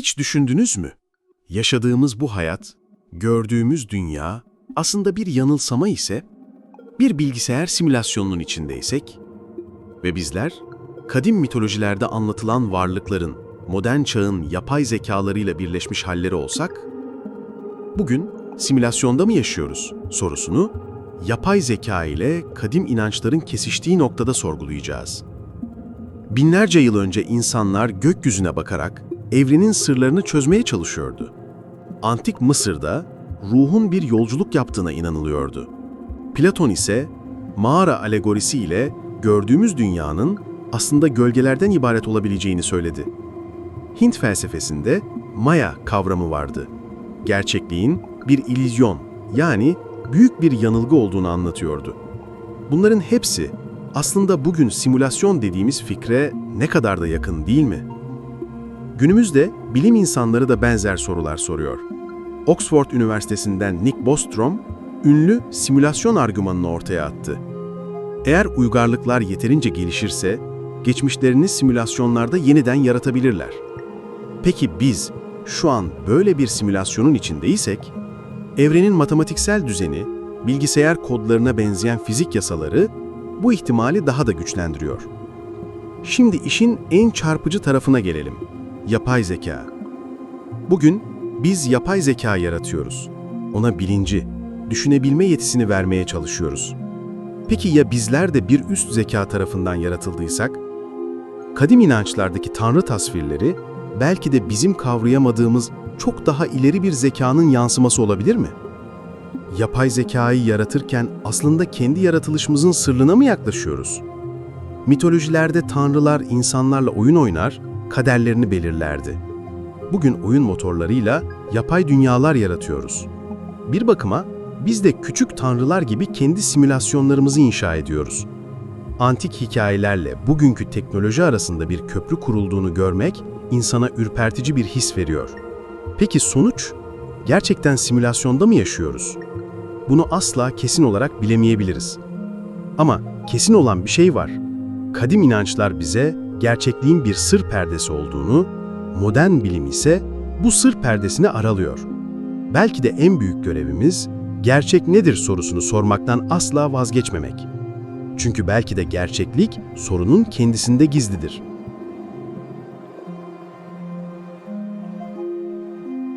Hiç düşündünüz mü? Yaşadığımız bu hayat, gördüğümüz dünya aslında bir yanılsama ise, bir bilgisayar simülasyonunun içindeysek ve bizler kadim mitolojilerde anlatılan varlıkların modern çağın yapay zekalarıyla birleşmiş halleri olsak, bugün simülasyonda mı yaşıyoruz sorusunu yapay zeka ile kadim inançların kesiştiği noktada sorgulayacağız. Binlerce yıl önce insanlar gökyüzüne bakarak evrenin sırlarını çözmeye çalışıyordu. Antik Mısır'da ruhun bir yolculuk yaptığına inanılıyordu. Platon ise mağara alegorisi ile gördüğümüz dünyanın aslında gölgelerden ibaret olabileceğini söyledi. Hint felsefesinde Maya kavramı vardı. Gerçekliğin bir illüzyon yani büyük bir yanılgı olduğunu anlatıyordu. Bunların hepsi aslında bugün simülasyon dediğimiz fikre ne kadar da yakın değil mi? Günümüzde bilim insanları da benzer sorular soruyor. Oxford Üniversitesi'nden Nick Bostrom, ünlü simülasyon argümanını ortaya attı. Eğer uygarlıklar yeterince gelişirse, geçmişlerini simülasyonlarda yeniden yaratabilirler. Peki biz şu an böyle bir simülasyonun içindeysek, evrenin matematiksel düzeni, bilgisayar kodlarına benzeyen fizik yasaları bu ihtimali daha da güçlendiriyor. Şimdi işin en çarpıcı tarafına gelelim. Yapay zeka. Bugün biz yapay zeka yaratıyoruz. Ona bilinci, düşünebilme yetisini vermeye çalışıyoruz. Peki ya bizler de bir üst zeka tarafından yaratıldıysak? Kadim inançlardaki tanrı tasvirleri belki de bizim kavrayamadığımız çok daha ileri bir zekanın yansıması olabilir mi? Yapay zekayı yaratırken aslında kendi yaratılışımızın sırrına mı yaklaşıyoruz? Mitolojilerde tanrılar insanlarla oyun oynar, kaderlerini belirlerdi. Bugün oyun motorlarıyla yapay dünyalar yaratıyoruz. Bir bakıma biz de küçük tanrılar gibi kendi simülasyonlarımızı inşa ediyoruz. Antik hikayelerle bugünkü teknoloji arasında bir köprü kurulduğunu görmek insana ürpertici bir his veriyor. Peki sonuç? Gerçekten simülasyonda mı yaşıyoruz? Bunu asla kesin olarak bilemeyebiliriz. Ama kesin olan bir şey var. Kadim inançlar bize gerçekliğin bir sır perdesi olduğunu, modern bilim ise bu sır perdesini aralıyor. Belki de en büyük görevimiz gerçek nedir sorusunu sormaktan asla vazgeçmemek. Çünkü belki de gerçeklik sorunun kendisinde gizlidir.